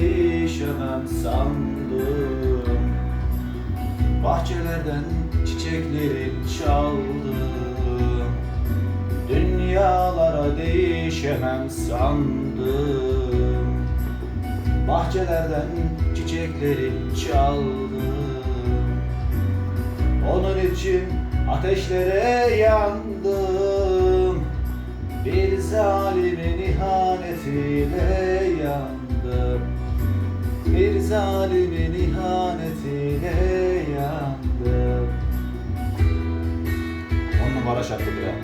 değişemem sandım. Bahçelerden çiçekleri çaldım. Dünyalara değişemem sandım. Bahçelerden çiçekleri çaldım. Onun için ateşlere yandım zalimin ihanetiyle yandım On numara şarkı bu ya.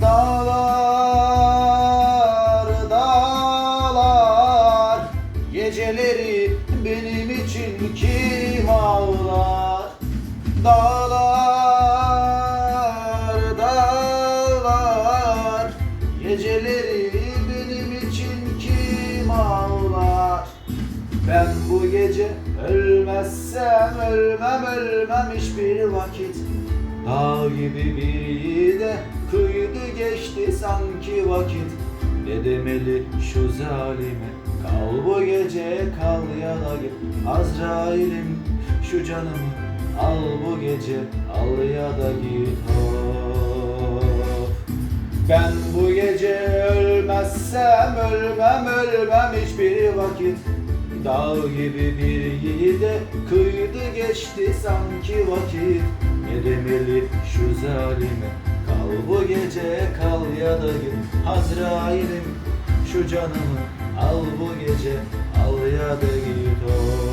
Dağlar, dağlar Geceleri benim için kim ağlar Dağlar, dağlar Geceleri benim için kim ağlar? Ben bu gece ölmezsem ölmem ölmem hiçbir vakit. Dağ gibi bir yiğide kıydı geçti sanki vakit. Ne demeli şu zalime? Kal bu gece kal ya da git. Azrail'im şu canımı Al bu gece. Al ya da git. of ben bu gece ölmezsem ölmem ölmem hiçbir vakit. Dağ gibi bir yiğide kıydı geçti sanki vakit. Ne demeli şu zalime? Kal bu gece kal ya da git. Azrail'im şu canımı Al bu gece al ya da git. Of